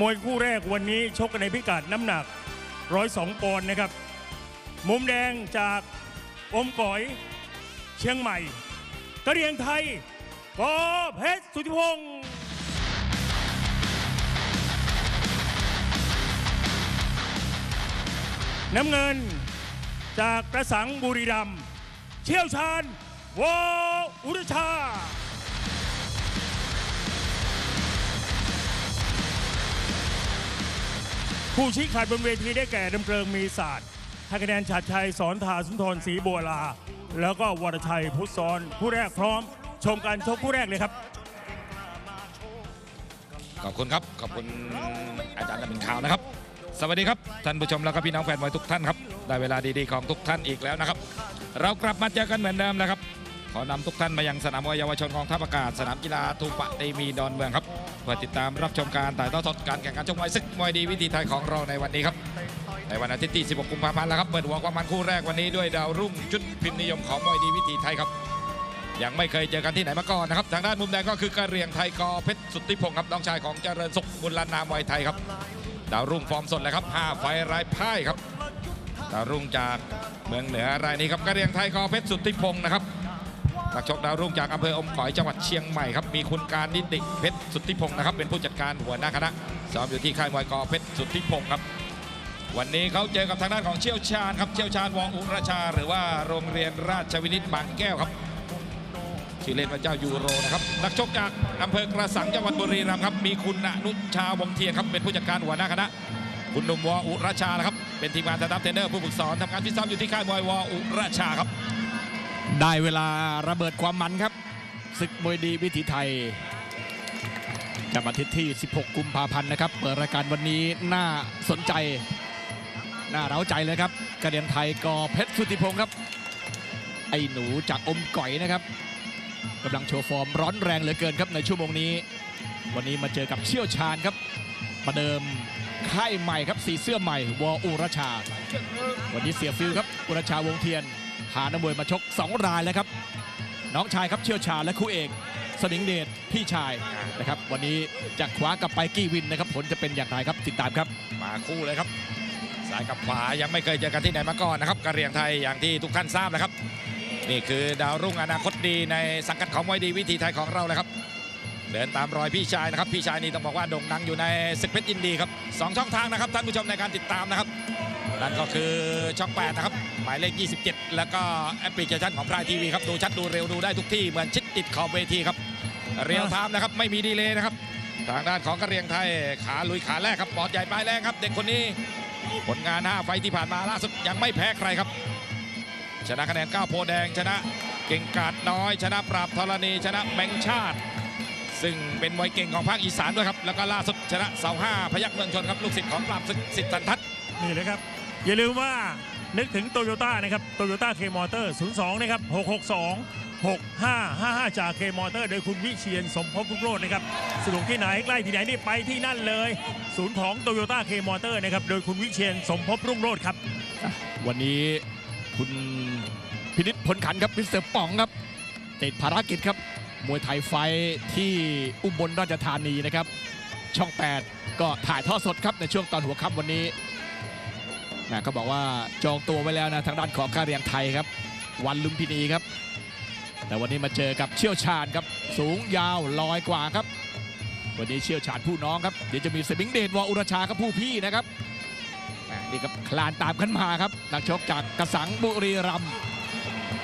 มวยคู่แรกวันนี้ชกกันในพิกัดน้ำหนัก 102 ปอนด์นะครับ มุมแดงจากอมก๋อยเชียงใหม่กระเรียงไทยกอเพชรสุธิพงศ์น้ำเงินจากกระสังบุรีรัมย์เชี่ยวชาญวออุรชา ผู้ชี้ขาดบนเวทีได้แก่ดำเริงมีศาสตร์ให้คะแนนฉัดชัยสอนทาสุนทรศรีบัวลา แล้วก็วรชัยพุทธซ้อนผู้แรกพร้อม ชมการชกคู่แรกเลยครับ ขอบคุณครับ ขอบคุณอาจารย์ดำเป็นข่าวนะครับ สวัสดีครับ ท่านผู้ชมแล้วก็พี่น้องแฟนมวยทุกท่านครับ ได้เวลาดีๆของทุกท่านอีกแล้วนะครับ เรากลับมาเจอกันเหมือนเดิมนะครับ ขอนำทุกท่านมายังสนามมวยเยาวชนของทัพอากาศ สนามกีฬาทูปะเตมีดอนเมืองครับเพื่อติดตามรับชมการถ่ายทอดสดการแข่งขันชกมวยศึกมวยดีวิธีไทยของเราในวันนี้ครับ ในวันอาทิตย์ที่ 16 กุมภาพันธ์แล้วครับเปิดหัวความมันคู่แรกวันนี้ด้วยดาวรุ่งชุดพิมพ์นิยมของมวยดีวิธีไทยครับยังไม่เคยเจอกันที่ไหนมาก่อนนะครับ ทางด้านมุมแดงก็คือกระเรียงไทยกอเพชรสุทธิพงศ์ครับน้องชายของเจริญสุขบุญลานามวยไทยครับดาวรุ่งฟอร์มสดเลยครับ5ไฟล์ไร้พ่ายครับดาวรุ่งจากเมืองเหนือรายนี้ครับกระเรียงไทยกอเพชรสุทธิพงศ์นะครับ นักชกดาวรุ่งจากอำเภออมก๋อยจังหวัดเชียงใหม่ครับ มีคุณการนิติเพชรสุทธิพงศ์นะครับ เป็นผู้จัดการหัวหน้าคณะซ้อมอยู่ที่ค่ายมวยกอเพชรสุทธิพงศ์ครับ วันนี้เขาเจอกับทางด้านของเชี่ยวชาญครับ เชี่ยวชาญวองอุรชา หรือว่าโรงเรียนราชวินิตบางแก้วครับ ชื่อเล่นว่าเจ้ายูโรนะครับ นักชกจากอำเภอกระสังจังหวัดบุรีรัมย์ครับ มีคุณอนุชาวงเทียนครับ เป็นผู้จัดการหัวหน้าคณะ คุณหนุ่มวออุรชานะครับ เป็นทีมงานสตาฟเทรนเนอร์ผู้ฝึกสอนทำงานฟิตซ้อมอยู่ที่ค่ายมวยวออุรชาครับ ได้เวลาระเบิดความมันครับศึกมวยดีวิถีไทยจำอาทิตย์ที่ 16 กุมภาพันธ์นะครับ เปิดรายการวันนี้น่าสนใจ น่าเร้าใจเลยครับกระเดียนไทยกอเพชรสุทธิพงศ์ครับ ไอ้หนูจากอมก่อยนะครับกำลังโชว์ฟอร์มร้อนแรงเหลือเกินครับในชั่วโมงนี้ วันนี้มาเจอกับเชี่ยวชาญครับประเดิมค่ายใหม่ครับสีเสื้อใหม่วออุรชา วันนี้เสียฟิลครับอุรชาวงเทียน พานักมวยมาชก 2 รายแล้วครับ น้องชายครับเชี่ยวชาญและคู่เอกสมิงเดชพี่ชายนะครับ วันนี้จะคว้ากลับไปกี่วินนะครับ ผลจะเป็นอย่างไรครับติดตามครับ มาคู่เลยครับซ้ายกับขวายังไม่เคยเจอกันที่ไหนมาก่อนนะครับกระเหรียงไทยอย่างที่ทุกท่านทราบนะครับ นี่คือดาวรุ่งอนาคตดีในสังกัดของมวยดีวิธีไทยของเราเลยครับ เดินตามรอยพี่ชายนะครับ พี่ชายนี่ต้องบอกว่าโด่งดังอยู่ในศึกเพชรยินดีครับสองช่องทางนะครับท่านผู้ชมในการติดตามนะครับนั่นก็คือช่อง8นะครับายเลข 27 แล้วก็แอปพลิเคชันของพรายทีวีครับดูชัดดูเร็วดูได้ทุกที่เหมือนชิดติดขอบเวทีครับ เรียลไทม์นะครับไม่มีดีเลย์นะครับ ทางด้านของกระเรียงไทยขาลุยขาแรกครับปอดใหญ่ปลายแรงครับ เด็กคนนี้ผลงาน 5 ไฟที่ผ่านมาล่าสุดยังไม่แพ้ใครครับ ชนะคะแนน 9 โพแดงชนะเก่งกาดน้อย ชนะปราบธรณีชนะแบงชาติ ซึ่งเป็นมวยเก่งของภาคอีสานด้วยครับแล้วก็ล่าสุดชนะเสาห้าพยัคฆ์เมืองชนครับลูกศิษย์ของปราบศึกสิทธิ์สันทัศน์นี่เลยครับ อย่าลืมว่านึกถึงโตโยต้านะครับโตโยต้าเคมอเตอร์02 นะครับ 662 6555 จากเคมอเตอร์ โดยคุณวิเชียนสมภพลุกโรจน์นะครับสะดวกที่ไหนใกล้ที่ไหนนี่ไปที่นั่นเลย ศูนย์ของโตโยต้าเคมอเตอร์นะครับโดยคุณวิเชียนสมภพรุ่งโรจน์ครับ วันนี้คุณพินิษพลขันครับมิสเตอร์ป๋องครับติดภารกิจครับ มวยไทยไฟท์ที่อุบลราชธานีนะครับ ช่อง 8 ก็ถ่ายทอดสดครับในช่วงตอนหัวค่ำวันนี้ นะเขาบอกว่าจองตัวไว้แล้วนะทางด้านของกาเรียงไทยครับ วันลุมพินีครับ แต่วันนี้มาเจอกับเชี่ยวชาญครับ สูงยาวลอยกว่าครับ วันนี้เชี่ยวชาญผู้น้องครับเดี๋ยวจะมีสมิงเดชวออุรชาครับผู้พี่นะครับนี่ครับคลานตามขึ้นมาครับนักชกจากกระสังบุรีรัมย์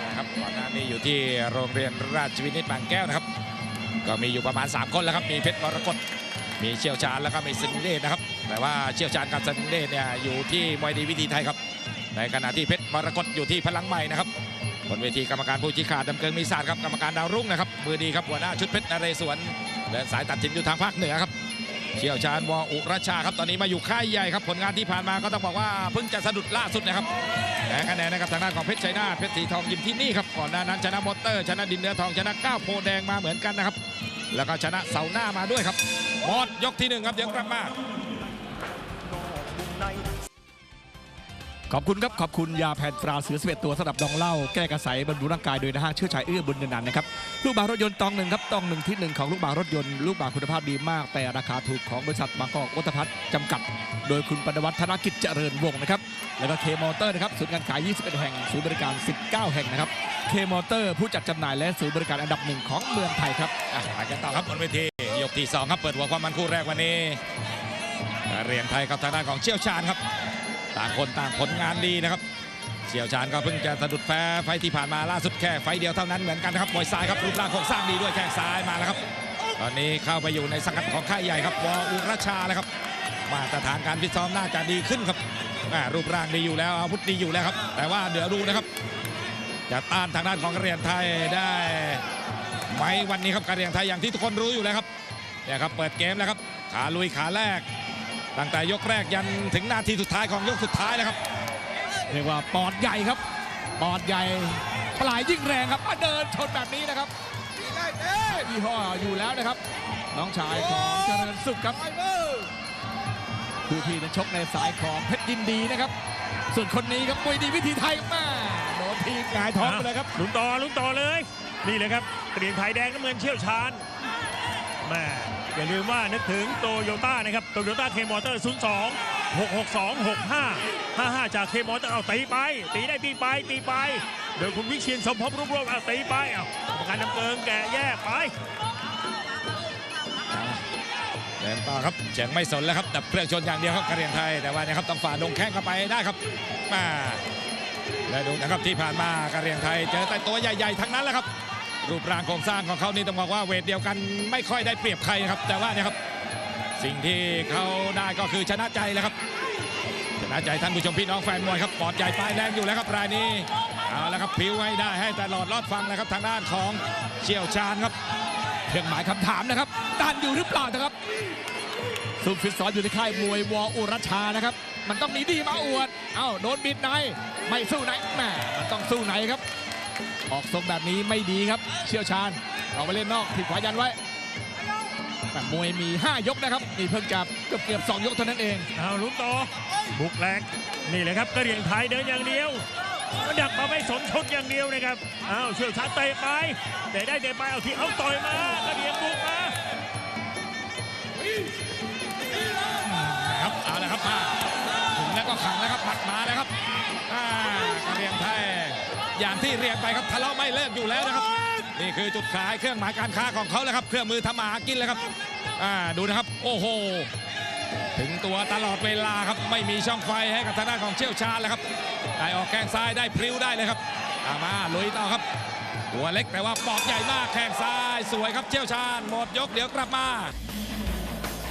นะครับก่อนหน้านี้อยู่ที่โรงเรียนราชวินิตบางแก้วนะครับ ก็มีอยู่ประมาณ 3 คนแล้วครับมีเพชรมรกตมีเชี่ยวชาญแล้วก็มีสิงเดชนะครับ แต่ว่าเชี่ยวชาญกับสิงเดชเนี่ยอยู่ที่มวยดีวิธีไทยครับ ในขณะที่เพชรมรกตอยู่ที่พลังใหม่นะครับบนเวทีกรรมการผู้ชี้ขาดดำเกิงมีศาสตร์ครับกรรมการดาวรุ่งนะครับมือดีครับหัวหน้าชุดเพชรนเรศวรเดินสายตัดสินอยู่ทางภาคเหนือครับเชี่ยวชาญวออุรชาครับตอนนี้มาอยู่ค่ายใหญ่ครับผลงานที่ผ่านมาก็ต้องบอกว่าเพิ่งจะสะดุดล่าสุดนะครับแพ้คะแนนนะครับทางด้านของเพชรชัยนาเพชรสีทองยิมที่นี่ครับก่อนหน้านั้นชนะมอเตอร์ ชนะดินเนื้อทองชนะก้าวโพแดงมาเหมือนกันนะครับแล้วก็ชนะเสาหน้ามาด้วยครับหมดยกที่หนึ่งครับเดี๋ยวกลับมา ขอบคุณครับ ขอบคุณยาแผ่นตราเสือสเวตตัวสำหรับดองเหล้าแก้กระสายบรรลุร่างกายโดยนะฮะเชื่อชายเอื้อบุญเงินนันนะครับ ลูกบางรถยนต์ตองหนึ่งครับตองหนึ่งที่หนึ่งของลูกบางรถยนต์ลูกบางคุณภาพดีมาก แต่ราคาถูกของบริษัทบางกอกวัฒพัฒน์จำกัด โดยคุณปนวัฒนธนกิจเจริญวงศ์นะครับ แล้วก็เคมอเตอร์นะครับศูนย์การขาย 21 แห่งศูนย์บริการ 19 แห่งนะครับเคมอเตอร์ผู้จัดจำหน่ายและศูนย์บริการอันดับหนึ่งของเมืองไทยครับอะไปกันต่อครับบนเวทียกที่สองครับเปิดหัวความมันคู่แรกวันนี้ เรียนไทยครับทางด้านของเชี่ยวชาญครับ ต่างคนต่างผลงานดีนะครับ เชี่ยวชาญก็เพิ่งจะสะดุดแพ้ไฟที่ผ่านมาล่าสุดแค่ไฟเดียวเท่านั้นเหมือนกันนะครับมวยซ้ายครับรูปร่างโครงสร้างดีด้วยแข้งซ้ายมาแล้วครับ ตอนนี้เข้าไปอยู่ในสังกัดของค่ายใหญ่ครับวอุรชาแล้วครับ มาตรฐานการฟิซ้อมน่าจะดีขึ้นครับรูปร่างดีอยู่แล้วอาวุธดีอยู่แล้วครับ แต่ว่าเดี๋ยวดูนะครับ จะต้านทางด้านของกะเรียนไทยได้ไหมวันนี้ครับกะเรียนไทยอย่างที่ทุกคนรู้อยู่แล้วครับเนี่ยครับเปิดเกมแล้วครับขาลุยขาแรก ตั้งแต่ยกแรกยันถึงนาทีสุดท้ายของยกสุดท้ายนะครับ เรียกว่าปอดใหญ่ครับปอดใหญ่ปลายยิ่งแรงครับมาเดินชนแบบนี้นะครับยี่ห้ออยู่แล้วนะครับ น้องชายของเจริญสุขครับผู้พี่นั้นชกในสายของเพชรยินดีนะครับ ส่วนคนนี้ครับมวยดีวิธีไทยมาโดนทีมหงายท้องไปเลยครับลุ้นต่อลุ้นต่อเลย นี่เลยครับเกรียงไทยแดงน้ำเงินเชี่ยวชาญแม่ อย่าลืมว่านึกถึงโตโยต้านะครับโตโยต้าเคมอเตอร์ 02 662 65 55 จากเคมอเตอร์เอาตีไป ตีได้ตีไปตีไปโดยคุณวิเชียนสมภพรุ่งโรจน์เอาตีไปเอากรรมการนำเกิงแกะแยกไปเดินต่อครับเฉียงไม่สนแล้วครับดับเครื่องชนอย่างเดียวครับกะเรียงไทยแต่ว่านี่ยครับต้องฝ่าดงแข้งเข้าไปได้ครับมาและดูนะครับที่ผ่านมากะเรียงไทยเจอแต่ตัวใหญ่ๆทั้งนั้นแหละครับ รูปร่างโครงสร้างของเขานี่ต้องบอกว่าเวทเดียวกันไม่ค่อยได้เปรียบใครครับ แต่ว่าเนี่ยครับสิ่งที่เขาได้ก็คือชนะใจแล้วครับชนะใจท่านผู้ชมพี่น้องแฟนมวยครับปอดใหญ่ปลายแรงอยู่แล้วครับรายนี้เอาละครับผิวให้ได้ให้ตลอดรอดฟังนะครับ ทางด้านของเชี่ยวชาญครับเครื่องหมายคำถามนะครับตันอยู่หรือเปล่านะครับสุปฟิตซ้อนอยู่ที่ค่ายมวยวออุรชานะครับ มันต้องหนีดีมาอวด เอ้าโดนบิดในไม่สู้ไหนแหมมันต้องสู้ไหนครับ ออกทรงแบบนี้ไม่ดีครับ เชี่ยวชาญเอาไปเล่นนอกผิดขวายันไว้แต่มวยมี 5 ยกนะครับนี่เพิ่งจะเกือบเกือบ2ยกเท่านั้นเองเอาลุ้นต่อบุกแหลกนี่เลยครับกระเหรี่ยงไทยเดินอย่างเดียวก็ดักมาไม่สนชนอย่างเดียวนะครับเอาเชี่ยวชาญเตะไปเตะได้เตะไปเอาทีเอาต่อยมากระเหรี่ยงบุกมาครับเอาละครับมาถึงแล้วก็ขังแล้วครับหมัดมาแล้วครับอ่ากระเรียงไทย อย่างที่เรียนไปครับทะเลาะไม่เลิกอยู่แล้วนะครับ นี่คือจุดขายเครื่องหมายการค้าของเขาแล้วครับ เครื่องมือทำมาหากินแล้วครับอ่าดูนะครับ โอ้โห ถึงตัวตลอดเวลาครับ ไม่มีช่องไฟให้กับทางด้านของเชี่ยวชาญแล้วครับได้ออกแข้งซ้ายได้พลิ้วได้เลยครับอามาลุยต่อครับตัวเล็กแต่ว่าปอกใหญ่มากแข้งซ้ายสวยครับเชี่ยวชาญหมดยกเดี๋ยวกลับมา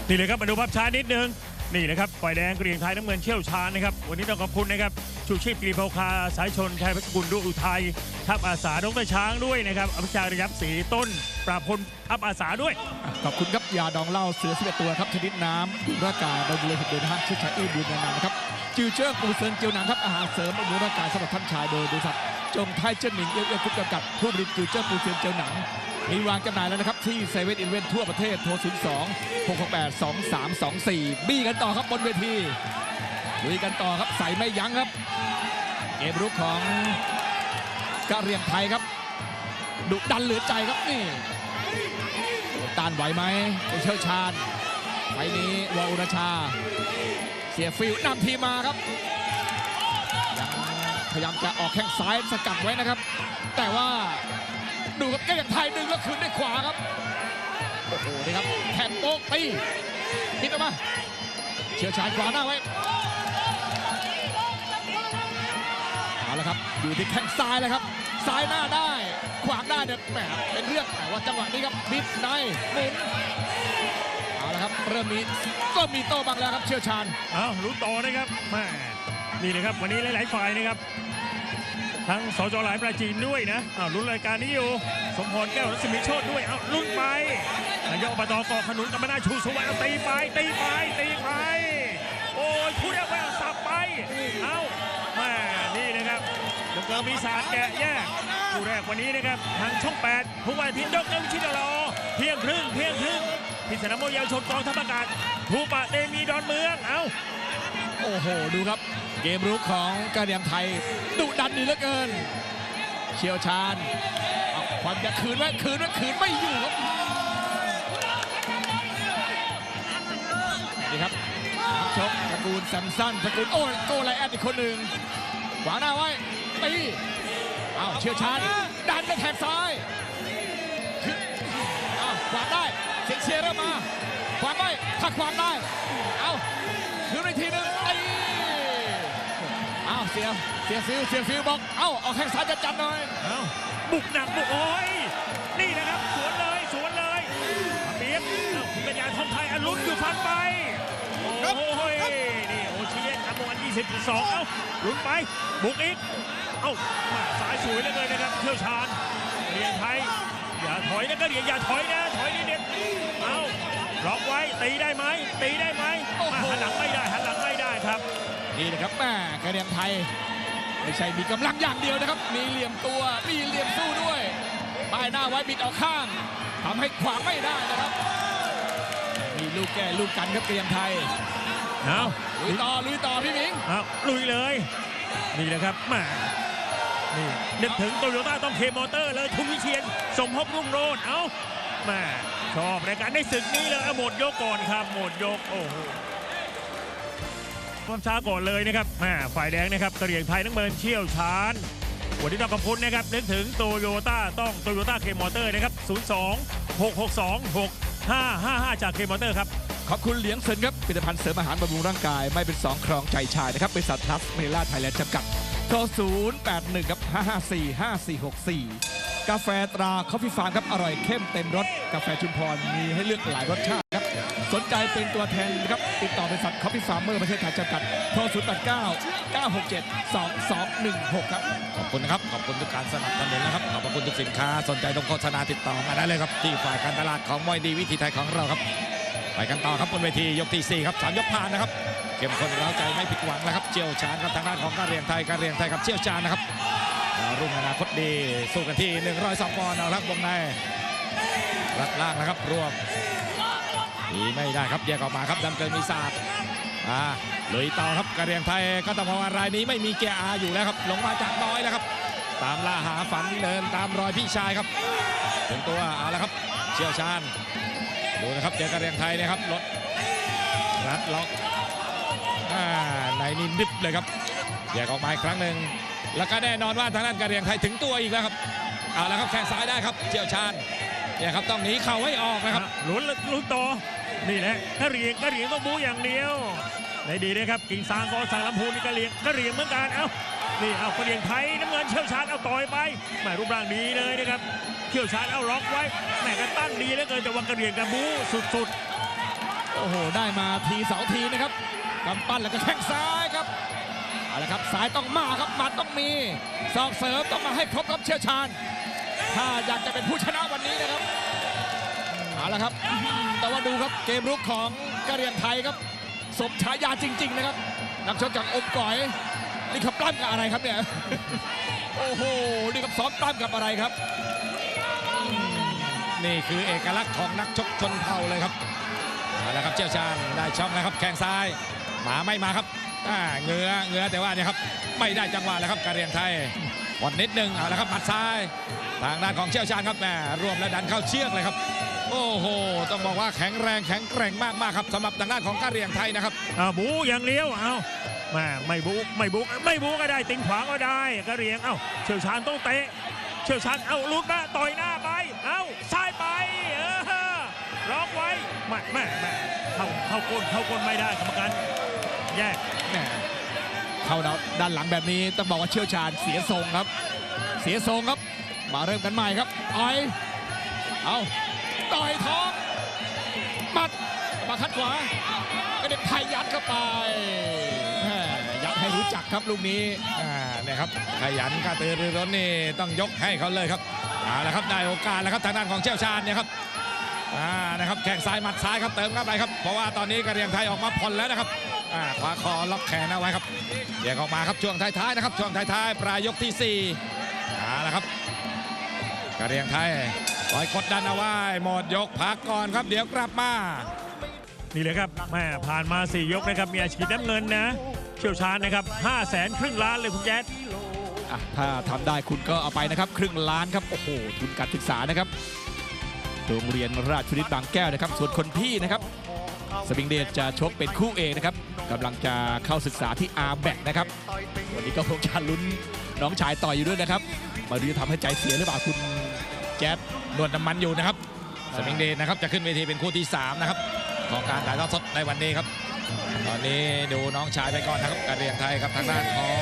นี่เลยครับมาดูภาพช้านิดนึง นี่นะครับฝ่ายแดงเหรี่ยงไทยน้ำเงินเชี่ยวชาญนะครับ วันนี้ต้องขอบคุณนะครับชูชีพกรีโพคาสายชนชัยพัชกุลดุอุทัยทัพอาสาดรช้างด้วยนะครับอภิชาระยับศรีต้น ปราบพลทัพอาสาด้วย ขอบคุณครับยาดองเหล้าเสือ11ตัวครับชนิดน้ำดื่มร่างกายโดยบุรีหิตโดยนะฮะชื่อชายอื้อบุญนานนะครับจือเจิ้อปูเซินเจียวหนังครับอาหารเสริมบำรุงร่างกายสำหรับท่านชายโดยบริษัทจงไทยเจิ้นหมิงเอี้ยวเอี้ยวคุกจำกัดผู้ผลิตจือเจิ้อปูเซินเจียวหนัง มีวางจำหน่ายแล้วนะครับ ที่เซเว่นอีเวนทั่วประเทศ โทร 02 668 2324 บี้กันต่อครับบนเวทีลุยกันต่อครับใส่ไม่ยั้งครับ เกมรุกของกะเหรียงไทยครับ ดุดันเหลือใจครับนี่ต้านไหวไหมเป็นเชี่ยวชาญไฟนี้วออุรชา เสียฟิลนำทีมาครับ พยายามจะออกแข้งซ้ายสกัดไว้นะครับ แต่ว่า ดูครับแก้ย่างไทยดึงแล้วคืนด้วยขวาครับ โอ้โหนี่ครับแทนโป๊กตีคิดออกมา เชี่ยวชาญขวาหน้าไว้เอาละครับอยู่ที่แข้งซ้ายเลยครับ ซ้ายหน้าได้ ขวางได้เนี่ยแหมเป็นเรื่องแต่ว่าจังหวะนี้ครับบิดในหมุนเอาละครับเริ่มมีก็มีโต้บ้างแล้วครับเชี่ยวชาญเอาลุ้ต่อนะครับแม่นี่นะครับวันนี้หลาย ๆ ฝ่ายนะครับ ทั้งสจหลายปราจีนด้วยนะอ้าวลุ้นรายการนี้อยู่ สมพรแก้วรัศมีโชตด้วยเอาลุ้นไปนายกอบตกาะขนุนกำมนาชูสวัสดิ์ตีไปตีไปตีไปโอ้ยพูดเอาไปเอาสับไปเอาแม่นี่นะครับดรมีสารแกะแยกคู่แรกวันนี้นะครับทางช่อง 8 ทุกวันอาทิตย์ดรวิชิตรอเที่ยงครึ่งเที่ยงครึ่งที่สนามมวยเยาวชนกองทัพอากาศภูปะเตมีดอนเมืองเอาโอ้โห ดูครับ กกมรุกของกระเหรี่ยงไทยดุดันดีเหลือเกิน เชี่ยวชาญเอาความจะคืนไว้คืนไว้คืนไม่อยู่ครับนี่ครับชกตระกูลแซมสันตระกูลโอ้ยโกไลแอดอีกคนหนึ่งขวางหน้าไว้ตีเอาเชี่ยวชาญดันไปแทงซ้ายขึ้นเอาขวางได้เสียงเชียร์เริ่มมาขวางไม่ถ้าขวางได้ เอา สียเสียฟิวเสียฟิวบอกเอ้าเอาแข้งซ้ายจะจัดหน่อยเอ้าบุกหนักบุกโอ้ยนี่นะครับสวนเลยสวนเลยเปียกเอ้าคุณปัญญาทองไทยอรุณอยู่ฟันไปโอ้ยนี่โอเชียนอัมวัน22เอ้าลุ้นไปบุกอีกเอ้ามาสายสวยเหลือเกินนะครับเชี่ยวชาญเรียนไทยอย่าถอยนะก็เรียนอย่าถอยนะถอยนิดเดียวเอ้าล็อกไว้ตีได้ไหมตีได้ไหมมาหันหลังไม่ได้หันหลังไม่ได้ครับ นี่นะครับแม่กระเหรี่ยงไทยไม่ใช่มีกำลังอย่างเดียวนะครับ มีเหลี่ยมตัวมีเหลี่ยมสู้ด้วยป้ายหน้าไว้บิดออกข้างทำให้ขวางไม่ได้นะครับ มีลูกแก้ลูกกันครับกระเหรี่ยงไทยเอาลุยต่อลุยต่อพี่หมิงเอาลุยเลย นี่แหละครับแหมานี่นึกถึงโตโยต้าต้องเคมอเตอร์เลยคุณวิเชียนสมภพรุ่งโรจน์เอ้าแหมาชอบรายการในศึกนี้เลยเอาหมดยกก่อนครับหมดยกโอ้โห ความช้าก่อนเลยนะครับแมฝ่ายแดงนะครับเหรี่ยงไทยนักเมินเชี่ยวชาญวันนี้ต้องขอบคุณนะครับนึกถึงโตโยต้าต้องโตโยต้าเคมอเตอร์นะครับ 02 662 6555 จากเคมอเตอร์ครับขอบคุณเหลียงเซินครับผลิตภัณฑ์เสริมอาหารบำรุงร่างกาย ไม่เป็นสองครองใจชายนะครับบริษัทพลัสเมล่าไทยแลนด์จำกัดโทร 081 ครับ 554 5464 กาแฟตราคอฟฟี่ฟาร์มครับ อร่อยเข้มเต็มรสกาแฟชุมพรมีให้เลือกหลายรสชาติครับ สนใจเป็นตัวแทนนะครับ ติดต่อบริษัทคอฟฟี่ฟาร์มเมอร์ประเทศไทยจำกัดโทร089 967 2216 ครับ ขอบคุณนะครับ ขอบคุณทุกการสนับสนุนนะครับ ขอบคุณทุกสินค้า สนใจต้องโฆษณาติดต่อมาได้เลยครับ ที่ฝ่ายการตลาดของมวยดีวิธีไทยของเราครับ ไปกันต่อครับบนเวทียกที่ 4 ครับสามยกผ่านนะครับเข้มข้นเร้าใจไม่ผิดหวังนะครับเจียวชาญครับทางด้านของการเรียนไทยการเรียนไทยครับเชี่ยวชาญนะครับ รุ่งอนาคตดี สู้กันที่ 102ปอนด์เอาละครับวงในรัดล่างนะครับรวมดีไม่ได้ครับแยกออกมาครับดำเกินมีศาสตร์อ่าลุยต่อครับการเรียนไทยก็ต้องบอกว่ารายนี้ไม่มีเกียร์อาอยู่แล้วครับลงมาจากน้อยแล้วครับ ตามล่าหาฝันเดินตามรอยพี่ชายครับถึงตัวเอาละครับ เชี่ยวชาญดูนะครับเจอกระเรียงไทยนะครับรถรัดล็อกอ่าในนี่นิบเลยครับแยกออกมาอีกครั้งหนึ่ง แล้วก็แน่นอนว่าทางด้านกระเรียงไทยถึงตัวอีกแล้วครับเอาละครับแข้งซ้ายได้ครับเจียวชาญเนี่ยครับต้องหนีเข่าให้ออกนะครับลุ้นลุ้นต่อนี่แหละกระเหรียงกระเหรียงต้องบูอย่างเดียวในดีนะครับกิ่งซางกอสังลำพูนนี่กระเหรียงกระเหรียงเหมือนกันเอ้านี่เอากระเหรียงไทยน้ำเงินเชี่ยวชาญเอาต่อยไปแหมรูปร่างดีเลยนะครับเชี่ยวชาญเอาล็อกไว้แหมก็ตั้งดีเหลือเกินแต่ว่ากระเหรียงกระบูสุดโอ้โหได้มาทีสองทีนะครับกำปั้นแล้วก็แข้งซ้ายครับเอา ละครับซ้ายต้องมาครับหมัดต้องมีศอกเสริมต้องมาให้ครบครับเชี่ยวชาญ ถ้าอยากจะเป็นผู้ชนะวันนี้นะครับเอาละครับ แต่ว่าดูครับเกมรุกของกะเหรียงไทยครับ สมฉายาจริง ๆ นะครับ นักชกจากอมก๋อยนี่เขาปล้ำกับอะไรครับเนี่ยโอ้โหนี่ครับซ้อมปล้ำกับอะไรครับ นี่คือเอกลักษณ์ของนักชกชนเผ่าเลยครับเอาละครับเชี่ยวชาญได้ช่องแล้วครับแข้งซ้ายหมาไม่มาครับ อ่าเงือเงือแต่ว่าเนี่ยครับไม่ได้จังหวะแล้วครับกระเรียงไทยหมดนิดนึงเอาละครับหมัดซ้ายทางด้านของเชี่ยวชาญครับแหมรวมและดันเข้าเชือกเลยครับ โอ้โห ต้องบอกว่าแข็งแรงแข็งแกร่งมากๆครับสำหรับทางด้านของกระเรียงไทยนะครับๆเอาบูอย่างเดียวเอาแหมไม่บูไม่บูไม่บูก็ได้ติงขวาก็ได้กระเรียงเอ้าเชี่ยวชาญต้องเตะเชี่ยวชาญเอาลุกมาต่อยหน้าไปเอาซ้ายไปเออล็อกไว้แม่แม่แม่เข้าเข้าก้นเข้าก้นไม่ได้กรรมการ แยกเข้าด้านหลังแบบนี้ต้องบอกว่าเชี่ยวชาญเสียทรงครับ เสียทรงครับ มาเริ่มกันใหม่ครับต่อยเอาต่อยท้องหมัดมาคัดขวาก็เด็กไทยยัดเข้าไปแหม่ยัดให้รู้จักครับลูกนี้เนี่ยครับขยันกระตือรือร้นนี่ต้องยกให้เขาเลยครับเอาละครับได้โอกาสแล้วครับทางด้านของเชี่ยวชาญเนี่ยครับอ่านะครับแข้งซ้ายหมัดซ้ายครับเติมเข้าไปครับเพราะว่าตอนนี้กระเรียงไทยออกมาผ่อนแล้วนะครับ ขวาคอล็อกแขนเอาไว้ครับแยกออกมาครับช่วงท้ายๆนะครับช่วงท้ายๆปลายยกที่สี่เอาละครับกระเรียงไทยคอยกดดันเอาไว้หมดยกพักก่อนครับ เดี๋ยวกลับมานี่เลยครับแม่ผ่านมา 4 ยกนะครับ มีอาชีพน้ำเงินนะ เชี่ยวชาญนะครับ5 0 0แสนครึ่งล้านเลยคุณแจ๊ดอะถ้าทำได้คุณก็เอาไปนะครับ ครึ่งล้านครับ โอ้โห ทุนการศึกษานะครับโรงเรียนราชวินิตบางแก้วนะครับ ส่วนคนพี่นะครับสมิงเดชจะชกเป็นคู่เอกนะครับ กำลังจะเข้าศึกษาที่อาแบกนะครับ วันนี้ก็คงจะลุ้นน้องชายต่อยอยู่ด้วยนะครับ มาดูจะทำให้ใจเสียหรือเปล่าคุณแจ๊ดนวดน้ำมันอยู่นะครับสมิงเดชนะครับจะขึ้นเวทีเป็นคู่ที่ 3 นะครับ ของการถ่ายทอดสดในวันนี้ครับ ตอนนี้ดูน้องชายไปก่อนนะครับการเรียงไทยครับทางด้านของ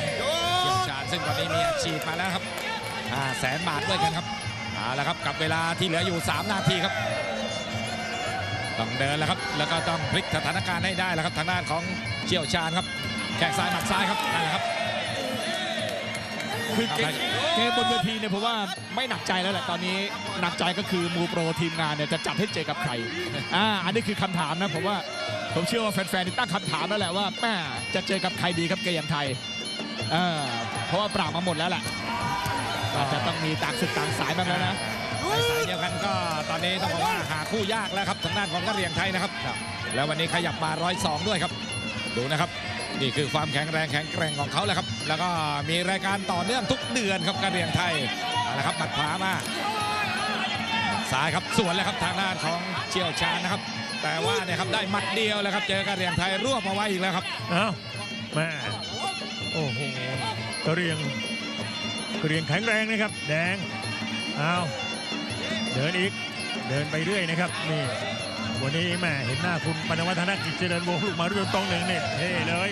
เชี่ยวชาญซึ่งตอนนี้มีอาชีพมาแล้วครับ5แสนบาทด้วยกันครับเอาละครับกับเวลาที่เหลืออยู่ 3 นาทีครับต้องเดินแล้วครับ แล้วก็ต้องพลิกสถานการณ์ให้ได้แล้วครับทางด้านของ เชี่ยวชาญครับ แข้งซ้ายหมัดซ้ายครับนั่นแหละครับ คือเกมเกมบนเวทีเนี่ยผมว่าไม่หนักใจแล้วแหละตอนนี้หนักใจก็คือมูโปรทีมงานเนี่ยจะจัดให้เจอกับใครอ่าอันนี้คือคำถามนะผมว่าผมเชื่อว่าแฟนๆนี่ตั้งคำถามแล้วแหละว่าแม่จะเจอกับใครดีครับเกมไทยอ่าเพราะว่าปราบมาหมดแล้วแหละอาจจะต้องมีต่างศึกต่างสายบ้างแล้วนะในสายเดียวกันก็ตอนนี้ต้องบอกว่าหาคู่ยากแล้วครับทางด้านของกะเหรียงไทยนะครับ แล้ววันนี้ขยับมา102 ด้วยครับ ดูนะครับ นี่คือความแข็งแรงแข็งแกร่งของเขาแหละครับ แล้วก็มีรายการต่อเนื่องทุกเดือนครับกะเรียงไทยเอาละครับหมัดขวามาซ้ายครับสวนแล้วครับทางด้านของเชี่ยวชาญนะครับ แต่ว่าเนี่ยครับได้หมัดเดียวแล้วครับ เจอกะเรียงไทยรวบมาไว้อีกแล้วครับอ้าวแม่โอ้โหกระเรียงกระเรียงแข็งแรงนะครับ แดงเอาวเดินอีกเดินไปเรื่อยนะครับนี่ วันนี้แม่เห็นหน้าคุณปนวัฒนกิจเจริญวงศ์ลูกมารุ่นตรงหนึ่งเนี่ยเท่เลย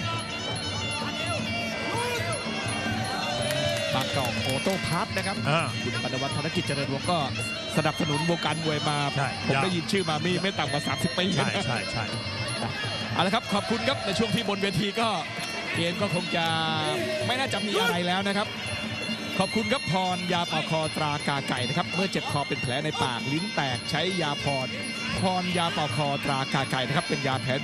บางกอกโอโต้พัทนะครับอ่าคุณปนวัฒน์ธนกิจเจริญวงศ์ก็สนับสนุนวงการมวยมาใช่ผมยาวได้ยินชื่อมามีไม่ต่ำกว่า 30 ปีใช่ใช่ใช่เอาละครับขอบคุณครับในช่วงที่บนเวทีก็เกมก็คงจะไม่น่าจะมีอะไรแล้วนะครับ ขอบคุณครับพรยาปอกคอตรากาไก่นะครับ เมื่อเจ็บคอเป็นแผลในปากลิ้นแตกใช้ยาพร พรยาปอคอตรากาไก่นะครับเป็นยาแผน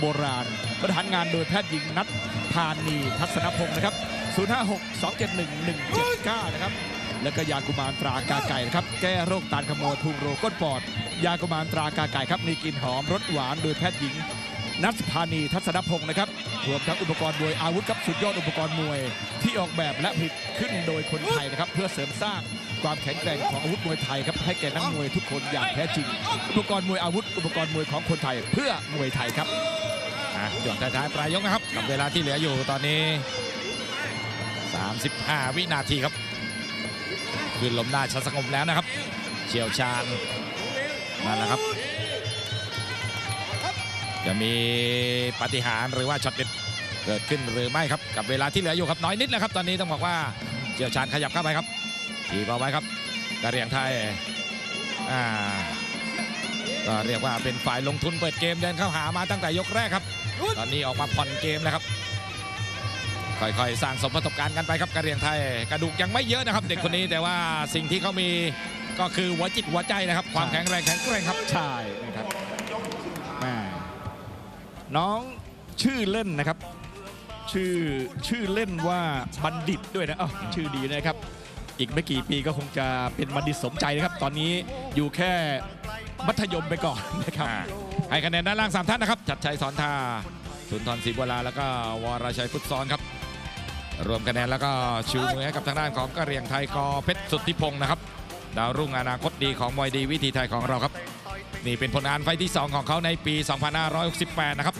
โบราณประธานงานโดยแพทย์หญิงนัทพานีทัศนพงศ์นะครับ 056 271 179 นะครับ แล้วก็ยากุมารตรากาไก่นะครับ แก้โรคตาลขโมยพุงโรก้นปอด ยากุมารตรากาไก่ครับ มีกลิ่นหอมรสหวานโดยแพทย์หญิงนัทพานีทัศนพงศ์นะครับรวมทั้งอุปกรณ์มวยอาวุธครับสุดยอดอุปกรณ์มวย ที่ออกแบบและผลิตขึ้นโดยคนไทยนะครับ เพื่อเสริมสร้าง ความแข็งแกร่งของอาวุธมวยไทยครับให้แก่นักมวยทุกคนอย่างแท้จริง อุปกรณ์มวยอาวุธอุปกรณ์มวยของคนไทย เพื่อมวยไทยครับอะหย่อนท้ายๆปลายยกนะครับกับเวลาที่เหลืออยู่ตอนนี้ 35 วินาทีครับคืนลมหน้าชัดสงบแล้วนะครับ เชี่ยวชาญนั่นแหละครับ จะมีปฏิหารหรือว่าช็อตเด็ดเกิดขึ้นหรือไม่ครับ กับเวลาที่เหลืออยู่ครับน้อยนิดแล้วครับ ตอนนี้ต้องบอกว่าเชี่ยวชาญขยับเข้าไปครับ ทีบเอาไว้ครับกระเหรียงไทยอ่าก็เรียกว่าเป็นฝ่ายลงทุนเปิดเกมเดินเข้าหามาตั้งแต่ยกแรกครับ ตอนนี้ออกมาผ่อนเกมแล้วครับ ค่อยๆ สร้างสมประสบการณ์กันไปครับกระเหรียงไทย กระดูกยังไม่เยอะนะครับ เด็กคนนี้แต่ว่าสิ่งที่เขามีก็คือหัวจิตหัวใจนะครับ ความแข็งแรงแข็งแกร่งครับใช่นะครับแม่น้องชื่อเล่นนะครับ ชื่อชื่อเล่นว่าบัณฑิตด้วยนะอ้าวชื่อดีนะครับ อีกไม่กี่ปีก็คงจะเป็นบัณฑิตสมใจนะครับ ตอนนี้อยู่แค่มัธยมไปก่อนนะครับอ่าให้คะแนนด้านล่างสามท่านนะครับจัดชัยสอนทาสุนทรศรีบัวลาแล้วก็วรชัยพุทธซ้อนครับ รวมคะแนนแล้วก็ชูมือให้กับทางด้านของกระเหรียงไทยกอเพชรสุทธิพงศ์นะครับ ดาวรุ่งอนาคตดีของมวยดีวิธีไทยของเราครับ นี่เป็นผลงานไฟท์ที่ 2 ของเขาในปี 2568 นะครับ